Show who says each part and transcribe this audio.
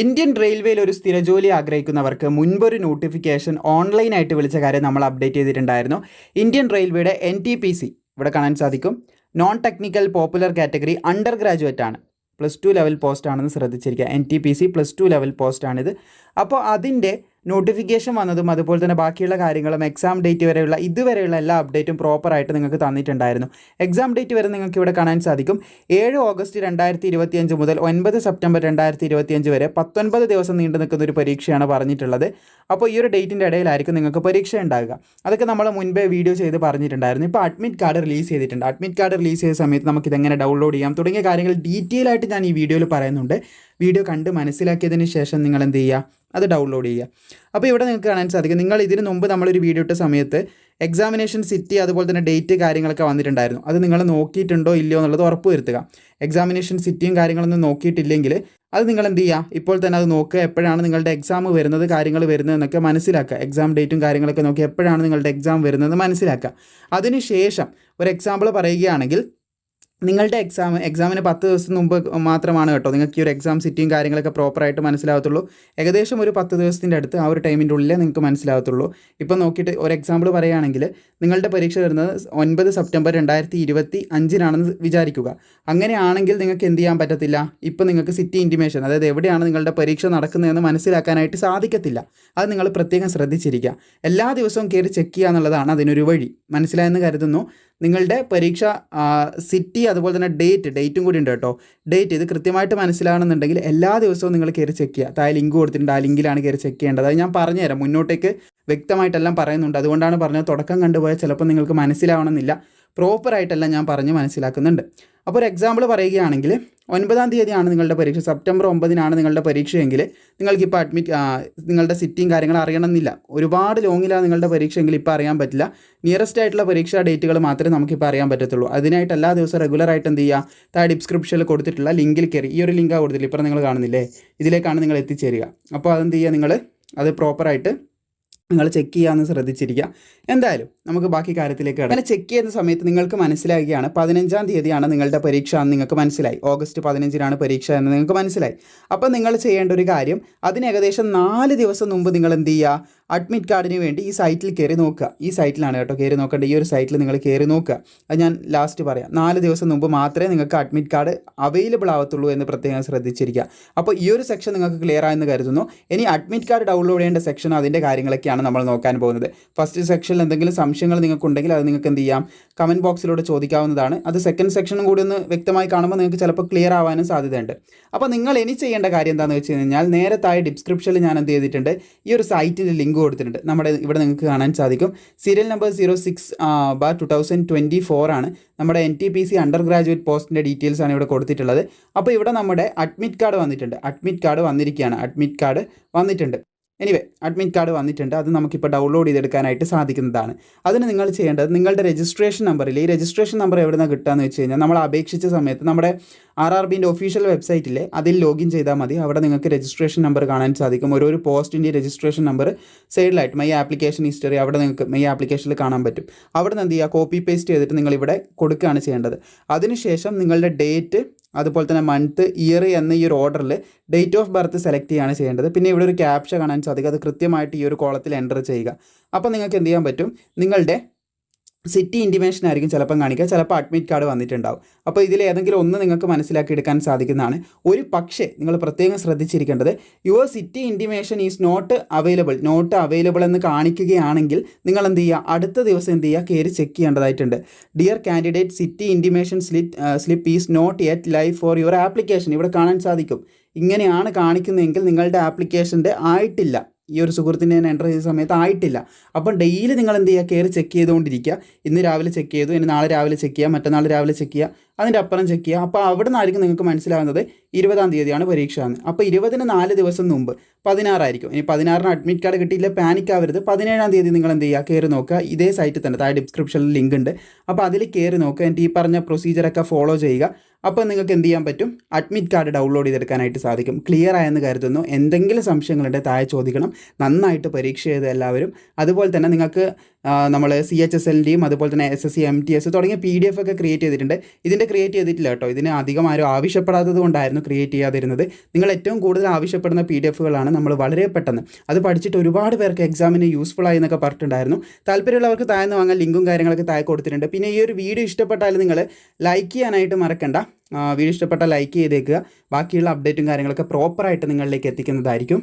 Speaker 1: Indian റെയിൽവേയിൽ ഒരു സ്ഥിരജോലി ആഗ്രഹിക്കുന്നവർക്ക് മുൻപൊരു നോട്ടിഫിക്കേഷൻ ഓൺലൈനായിട്ട് വിളിച്ച കാര്യം നമ്മൾ അപ്ഡേറ്റ് ചെയ്തിട്ടുണ്ടായിരുന്നു. ഇന്ത്യൻ റെയിൽവേയുടെ എൻ ടി പി സി ഇവിടെ കാണാൻ സാധിക്കും. Non technical popular category under graduate ആണ്. പ്ലസ് ടു ലെവൽ പോസ്റ്റ് ആണെന്ന് ശ്രദ്ധിച്ചിരിക്കുക. N T P C plus two level post ആണിത് അപ്പോൾ അതിന്റെ നോട്ടിഫിക്കേഷൻ വന്നതും അതുപോലെ തന്നെ ബാക്കിയുള്ള കാര്യങ്ങളും എക്സാം ഡേറ്റ് വരെയുള്ള ഇതുവരെയുള്ള എല്ലാ അപ്ഡേറ്റും പ്രോപ്പറായിട്ട് നിങ്ങൾക്ക് തന്നിട്ടുണ്ടായിരുന്നു. എക്സാം ഡേറ്റ് വരെ നിങ്ങൾക്ക് ഇവിടെ കാണാൻ സാധിക്കും. ഏഴ് ഓഗസ്റ്റ് രണ്ടായിരത്തി ഇരുപത്തിയഞ്ച് മുതൽ ഒൻപത് സെപ്റ്റംബർ രണ്ടായിരത്തി ഇരുപത്തിയഞ്ച് വരെ പത്തൊൻപത് ദിവസം നീണ്ടു നിൽക്കുന്ന ഒരു പരീക്ഷയാണ് പറഞ്ഞിട്ടുള്ളത്. അപ്പോൾ ഈ ഒരു ഡേറ്റിന്റെ ഇടയിലായിരിക്കും നിങ്ങൾക്ക് പരീക്ഷ ഉണ്ടാകുക അതൊക്കെ നമ്മൾ മുൻപേ വീഡിയോ ചെയ്ത് പറഞ്ഞിട്ടുണ്ടായിരുന്നു. ഇപ്പോൾ അഡ്മിറ്റ് കാർഡ് റിലീസ് ചെയ്തിട്ടുണ്ട്. അഡ്മിറ്റ് കാർഡ് റിലീസ് ചെയ്ത സമയത്ത് നമുക്ക് ഇതെങ്ങനെ ഡൗൺലോഡ് ചെയ്യാം തുടങ്ങിയ കാര്യങ്ങൾ ഡീറ്റെയിൽ ആയിട്ട് ഞാൻ ഈ വീഡിയോയിൽ പറയുന്നുണ്ട്. വീഡിയോ കണ്ട് മനസ്സിലാക്കിയതിന് ശേഷം നിങ്ങൾ എന്ത് ചെയ്യുക? അത് ഡൗൺലോഡ് ചെയ്യുക. അപ്പോൾ ഇവിടെ നിങ്ങൾക്ക് കാണാൻ സാധിക്കും. നിങ്ങൾ ഇതിന് മുമ്പ് നമ്മളൊരു വീഡിയോ ഇട്ട സമയത്ത് എക്സാമിനേഷൻ സിറ്റി അതുപോലെ തന്നെ ഡേറ്റ് കാര്യങ്ങളൊക്കെ വന്നിട്ടുണ്ടായിരുന്നു. അത് നിങ്ങൾ നോക്കിയിട്ടുണ്ടോ ഇല്ലയോ എന്നുള്ളത് ഉറപ്പ് വരുത്തുക. എക്സാമിനേഷൻ സിറ്റിയും കാര്യങ്ങളൊന്നും നോക്കിയിട്ടില്ലെങ്കിൽ അത് നിങ്ങൾ എന്ത് ചെയ്യുക? ഇപ്പോൾ തന്നെ അത് നോക്കുക. എപ്പോഴാണ് നിങ്ങളുടെ എക്സാം വരുന്നത് കാര്യങ്ങൾ വരുന്നത് എന്നൊക്കെ മനസ്സിലാക്കുക. എക്സാം ഡേറ്റും കാര്യങ്ങളൊക്കെ നോക്കി എപ്പോഴാണ് നിങ്ങളുടെ എക്സാം വരുന്നത് മനസ്സിലാക്കുക. അതിനുശേഷം ഒരു എക്സാമ്പിൾ പറയുകയാണെങ്കിൽ നിങ്ങളുടെ എക്സാം എക്സാമിന് പത്ത് ദിവസം മുമ്പ് മാത്രമാണ് കേട്ടോ. നിങ്ങൾക്ക് ഈ ഒരു എക്സാം സിറ്റിയും കാര്യങ്ങളൊക്കെ പ്രോപ്പറായിട്ട് മനസ്സിലാവത്തുള്ളൂ. ഏകദേശം ഒരു പത്ത് ദിവസത്തിന്റെ അടുത്ത് ആ ഒരു ടൈമിന്റെ ഉള്ളിലേ നിങ്ങൾക്ക് മനസ്സിലാവത്തുള്ളൂ. ഇപ്പം നോക്കിയിട്ട് ഒരു എക്സാമ്പിൾ പറയുകയാണെങ്കിൽ നിങ്ങളുടെ പരീക്ഷ വരുന്നത് ഒൻപത് സെപ്റ്റംബർ രണ്ടായിരത്തി ഇരുപത്തി അഞ്ചിനാണെന്ന് വിചാരിക്കുക. അങ്ങനെയാണെങ്കിൽ നിങ്ങൾക്ക് എന്ത് ചെയ്യാൻ പറ്റത്തില്ല? ഇപ്പം നിങ്ങൾക്ക് സിറ്റി ഇന്റിമേഷൻ അതായത് എവിടെയാണ് നിങ്ങളുടെ പരീക്ഷ നടക്കുന്നതെന്ന് മനസ്സിലാക്കാനായിട്ട് സാധിക്കത്തില്ല. അത് നിങ്ങൾ പ്രത്യേകം ശ്രദ്ധിച്ചിരിക്കുക. എല്ലാ ദിവസവും കയറി ചെക്ക് ചെയ്യുക എന്നുള്ളതാണ് അതിനൊരു വഴി. മനസ്സിലായെന്ന് കരുതുന്നു. നിങ്ങളുടെ പരീക്ഷ സിറ്റി അതുപോലെ തന്നെ ഡേറ്റ് ഡേറ്റും കൂടി ഉണ്ട് കേട്ടോ. ഡേറ്റ് ഇത് കൃത്യമായിട്ട് മനസ്സിലാണെന്നുണ്ടെങ്കിൽ എല്ലാ ദിവസവും നിങ്ങൾ കയറി ചെക്ക് ചെയ്യുക. താഴെ ലിങ്ക് കൊടുത്തിട്ടുണ്ട് ആ ലിങ്കിലാണ് കയറി ചെക്ക് ചെയ്യേണ്ടത്. അത് ഞാൻ പറഞ്ഞുതരാം. മുന്നോട്ടേക്ക് വ്യക്തമായിട്ടെല്ലാം പറയുന്നുണ്ട്. അതുകൊണ്ടാണ് പറഞ്ഞത് തുടക്കം കണ്ടുപോയാൽ ചിലപ്പോൾ നിങ്ങൾക്ക് മനസ്സിലാവണമെന്നില്ല. പ്രോപ്പറായിട്ടെല്ലാം ഞാൻ പറഞ്ഞ് മനസ്സിലാക്കുന്നുണ്ട്. അപ്പോൾ ഒരു എക്സാമ്പിൾ പറയുകയാണെങ്കിൽ ഒൻപതാം തീയതിയാണ് നിങ്ങളുടെ പരീക്ഷ. സെപ്റ്റംബർ ഒമ്പതിനാണ് നിങ്ങളുടെ പരീക്ഷയെങ്കിൽ നിങ്ങൾക്കിപ്പോൾ അഡ്മിറ്റ് നിങ്ങളുടെ സിറ്റിയും കാര്യങ്ങൾ അറിയണമെന്നില്ല. ഒരുപാട് ലോങ്ങിലാണ് നിങ്ങളുടെ പരീക്ഷയെങ്കിൽ ഇപ്പോൾ അറിയാൻ പറ്റില്ല. നിയറസ്റ്റ് ആയിട്ടുള്ള പരീക്ഷാ ഡേറ്റുകൾ മാത്രമേ നമുക്കിപ്പോൾ അറിയാൻ പറ്റത്തുള്ളൂ. അതിനായിട്ട് എല്ലാ ദിവസവും റെഗുലറായിട്ട് എന്ത് ചെയ്യുക? താഴെ ഡിസ്ക്രിപ്ഷനിൽ കൊടുത്തിട്ടുള്ള ലിങ്കിൽ കയറി. ഈ ഒരു ലിങ്കാണ് കൊടുത്തില്ല ഇപ്പോൾ നിങ്ങൾ കാണുന്നില്ലേ? ഇതിലേക്കാണ് നിങ്ങൾ എത്തിച്ചേരുക. അപ്പോൾ അതെന്ത് ചെയ്യുക നിങ്ങൾ? അത് പ്രോപ്പറായിട്ട് നിങ്ങൾ ചെക്ക് ചെയ്യാമെന്ന് ശ്രദ്ധിച്ചിരിക്കുക എന്തായാലും നമുക്ക് ബാക്കി കാര്യത്തിലേക്ക് കിടക്കാം. അങ്ങനെ ചെക്ക് ചെയ്യുന്ന സമയത്ത് നിങ്ങൾക്ക് മനസ്സിലാകുകയാണ് പതിനഞ്ചാം തീയതിയാണ് നിങ്ങളുടെ പരീക്ഷ എന്ന് നിങ്ങൾക്ക് മനസ്സിലായി. ഓഗസ്റ്റ് പതിനഞ്ചിനാണ് പരീക്ഷ എന്ന് നിങ്ങൾക്ക് മനസ്സിലായി. അപ്പോൾ നിങ്ങൾ ചെയ്യേണ്ട ഒരു കാര്യം അതിന് ഏകദേശം നാല് ദിവസം മുമ്പ് നിങ്ങൾ എന്ത് ചെയ്യുക? അഡ്മിറ്റ് കാർഡിന് വേണ്ടി ഈ സൈറ്റിൽ കയറി നോക്കുക. ഈ സൈറ്റിലാണ് കേട്ടോ കയറി നോക്കേണ്ട ഈ ഒരു സൈറ്റിൽ നിങ്ങൾ കയറി നോക്കുക. അത് ഞാൻ ലാസ്റ്റ് പറയാം. നാല് ദിവസം മുമ്പ് മാത്രമേ നിങ്ങൾക്ക് അഡ്മിറ്റ് കാർഡ് അവൈലബിൾ ആവത്തുള്ളൂ എന്ന് പ്രത്യേകം ശ്രദ്ധിച്ചിരിക്കുക. അപ്പോൾ ഈ ഒരു സെക്ഷൻ നിങ്ങൾക്ക് ക്ലിയർ ആയെന്ന് കരുതുന്നു. ഇനി അഡ്മിറ്റ് കാർഡ് ഡൗൺലോഡ് ചെയ്യേണ്ട സെക്ഷൻ അതിന്റെ കാര്യങ്ങളൊക്കെയാണ് നമ്മൾ നോക്കാൻ പോകുന്നത്. ഫസ്റ്റ് സെക്ഷനിൽ എന്തെങ്കിലും സംശയങ്ങൾ നിങ്ങൾക്ക് ഉണ്ടെങ്കിൽ അത് നിങ്ങൾക്ക് എന്ത് ചെയ്യാം? കമന്റ് ബോക്സിലൂടെ ചോദിക്കാവുന്നതാണ്. അത് സെക്കൻഡ് സെക്ഷനും കൂടി ഒന്ന് വ്യക്തമായി കാണുമ്പോൾ നിങ്ങൾക്ക് ചിലപ്പോൾ ക്ലിയർ ആവാനും സാധ്യതയുണ്ട്. അപ്പോൾ നിങ്ങൾ ഇനി ചെയ്യേണ്ട കാര്യം എന്താണെന്ന് വെച്ച് കഴിഞ്ഞാൽ നേരെ താഴെ ഡിസ്ക്രിപ്ഷനിൽ ഞാൻ എന്ത് ചെയ്തിട്ടുണ്ട്? ഈ ഒരു സൈറ്റിന്റെ ലിങ്ക് കൊടുത്തിട്ടുണ്ട്. നമ്മുടെ ഇവിടെ നിങ്ങൾക്ക് കാണാൻ സാധിക്കും. Serial number zero six bar two thousand twenty four ആണ്. നമ്മുടെ N T P C under graduate പോസ്റ്റിന്റെ ഡീറ്റെയിൽസ് ആണ് ഇവിടെ കൊടുത്തിട്ടുള്ളത്. അപ്പോൾ ഇവിടെ നമ്മുടെ അഡ്മിറ്റ് കാർഡ് വന്നിട്ടുണ്ട്. അഡ്മിറ്റ് കാർഡ് വന്നിരിക്കുകയാണ്. അഡ്മിറ്റ് കാർഡ് വന്നിട്ടുണ്ട്. എനിവേ അഡ്മിറ്റ് കാർഡ് വന്നിട്ടുണ്ട്. അത് നമുക്കിപ്പോൾ ഡൗൺലോഡ് ചെയ്തെടുക്കാനായിട്ട് സാധിക്കുന്നതാണ്. അതിന് നിങ്ങൾ ചെയ്യേണ്ടത് നിങ്ങളുടെ രജിസ്ട്രേഷൻ നമ്പറിൽ ഈ രജിസ്ട്രേഷൻ നമ്പർ എവിടെ നിന്ന് കിട്ടുകയെന്ന് വെച്ച് കഴിഞ്ഞാൽ നമ്മൾ അപേക്ഷിച്ച സമയത്ത് നമ്മുടെ ആർ ആർ ബിന്റെ ഒഫീഷ്യൽ വെബ്സൈറ്റിൽ അതിൽ ലോഗിൻ ചെയ്താൽ മതി. അവിടെ നിങ്ങൾക്ക് രജിസ്ട്രേഷൻ നമ്പർ കാണാൻ സാധിക്കും. ഓരോ പോസ്റ്റിന്റെ രജിസ്ട്രേഷൻ നമ്പർ സൈഡിലായിട്ട് മൈ ആപ്ലിക്കേഷൻ ഹിസ്റ്ററി അവിടെ നിങ്ങൾക്ക് മൈ ആപ്ലിക്കേഷനിൽ കാണാൻ പറ്റും. അവിടെ നിന്ന് എന്ത് ചെയ്യുക? കോപ്പി പേസ്റ്റ് ചെയ്തിട്ട് നിങ്ങളിവിടെ കൊടുക്കുകയാണ് ചെയ്യേണ്ടത്. അതിനുശേഷം നിങ്ങളുടെ ഡേറ്റ് അതുപോലെ തന്നെ മന്ത് ഇയർ എന്ന ഈ ഒരു ഓർഡറിൽ ഡേറ്റ് ഓഫ് ബർത്ത് സെലക്ട് ചെയ്യാണ് ചെയ്യേണ്ടത്. പിന്നെ ഇവിടെ ഒരു ക്യാപ്ഷ കാണാൻ സാധിക്കും. അത് കൃത്യമായിട്ട് ഈ ഒരു കോളത്തിൽ എന്റർ ചെയ്യുക. അപ്പോൾ നിങ്ങൾക്ക് എന്ത് ചെയ്യാൻ പറ്റും? നിങ്ങളുടെ സിറ്റി ഇന്റിമേഷൻ ആയിരിക്കും ചിലപ്പം കാണിക്കുക. ചിലപ്പോൾ അഡ്മിറ്റ് കാർഡ് വന്നിട്ടുണ്ടാവും. അപ്പോൾ ഇതിൽ ഏതെങ്കിലും ഒന്ന് നിങ്ങൾക്ക് മനസ്സിലാക്കി എടുക്കാൻ സാധിക്കുന്നതാണ്. ഒരു പക്ഷേ നിങ്ങൾ പ്രത്യേകം ശ്രദ്ധിച്ചിരിക്കേണ്ടത് your city intimation is not available not available എന്ന് കാണിക്കുകയാണെങ്കിൽ നിങ്ങൾ എന്ത് ചെയ്യുക? അടുത്ത ദിവസം എന്ത് ചെയ്യുക? കയറി ചെക്ക് ചെയ്യേണ്ടതായിട്ടുണ്ട്. Dear candidate city intimation slip slip is not yet live for your application ഇവിടെ കാണാൻ സാധിക്കും. ഇങ്ങനെയാണ് കാണിക്കുന്നതെങ്കിൽ നിങ്ങളുടെ ആപ്ലിക്കേഷന്റെ ആയിട്ടില്ല. ഈ ഒരു സുഹൃത്തിനെ ഞാൻ എന്റർ ചെയ്ത സമയത്ത് ആയിട്ടില്ല. അപ്പം ഡെയിലി നിങ്ങൾ എന്ത് ചെയ്യുക? കയറി ചെക്ക് ചെയ്തുകൊണ്ടിരിക്കുക. ഇന്ന് രാവിലെ ചെക്ക് ചെയ്തു ഇനി നാളെ രാവിലെ ചെക്ക് ചെയ്യുക മറ്റന്നാൾ രാവിലെ ചെക്ക് ചെയ്യുക അതിന്റെ അപ്പുറം ചെക്ക് ചെയ്യുക. അപ്പോൾ അവിടെ നിന്നായിരിക്കും നിങ്ങൾക്ക് മനസ്സിലാകുന്നത് ഇരുപതാം തീയതിയാണ് പരീക്ഷ എന്ന് അപ്പോൾ ഇരുപതിന് നാല് ദിവസം മുമ്പ് പതിനാറായിരിക്കും. ഇനി പതിനാറിന് അഡ്മിറ്റ് കാർഡ് കിട്ടിയില്ല പാനിക് ആവരുത്. പതിനേഴാം തീയതി നിങ്ങൾ എന്ത് ചെയ്യുക? കയറി നോക്കുക. ഇതേ സൈറ്റിൽ തന്നെ താഴെ ഡിസ്ക്രിപ്ഷനിൽ ലിങ്ക് ഉണ്ട്. അപ്പോൾ അതിൽ കയറി നോക്കുക. എന്നിട്ട് ഈ പറഞ്ഞ പ്രൊസീജിയറൊക്കെ ഫോളോ ചെയ്യുക. അപ്പോൾ നിങ്ങൾക്ക് എന്ത് ചെയ്യാൻ പറ്റും? അഡ്മിറ്റ് കാർഡ് ഡൗൺലോഡ് ചെയ്തെടുക്കാനായിട്ട് സാധിക്കും. ക്ലിയർ ആയെന്ന് കരുതുന്നു. എന്തെങ്കിലും സംശയങ്ങളുണ്ടെങ്കിൽ താഴെ ചോദിക്കണം. നന്നായിട്ട് പരീക്ഷ ചെയ്ത് എല്ലാവരും. അതുപോലെ തന്നെ നിങ്ങൾക്ക് നമ്മൾ സി എച്ച് എസ് എല്ലിന്റെയും അതുപോലെ തന്നെ S S C M T S തുടങ്ങിയ പി ഡി എഫ് ഒക്കെ ക്രിയേറ്റ് ചെയ്തിട്ടുണ്ട്. ഇതിന്റെ ക്രിയേറ്റ് ചെയ്തിട്ടില്ല കേട്ടോ. ഇതിന് അധികം ആരും ആവശ്യപ്പെടാത്തത് കൊണ്ടായിരുന്നു ക്രിയേറ്റ് ചെയ്യാതിരുന്നത്. നിങ്ങൾ ഏറ്റവും കൂടുതൽ ആവശ്യപ്പെടുന്ന പി ഡി എഫുകളാണ് നമ്മൾ വളരെ പെട്ടെന്ന്. അത് പഠിച്ചിട്ട് ഒരുപാട് പേർക്ക് എക്സാമിന് യൂസ്ഫുൾ ആയി എന്നൊക്കെ പറഞ്ഞിട്ടുണ്ടായിരുന്നു. താല്പര്യമുള്ളവർക്ക് താഴ്ന്ന് വാങ്ങാൻ ലിങ്കും കാര്യങ്ങളൊക്കെ താഴെ കൊടുത്തിട്ടുണ്ട്. പിന്നെ ഈ ഒരു വീഡിയോ ഇഷ്ടപ്പെട്ടാൽ നിങ്ങൾ ലൈക്ക് ചെയ്യാനായിട്ട് മറക്കണ്ട. വീഡിയോ ഇഷ്ടപ്പെട്ടാൽ ലൈക്ക് ചെയ്തേക്കുക. ബാക്കിയുള്ള അപ്ഡേറ്റും കാര്യങ്ങളൊക്കെ പ്രോപ്പറായിട്ട് നിങ്ങളിലേക്ക് എത്തിക്കുന്നതായിരിക്കും.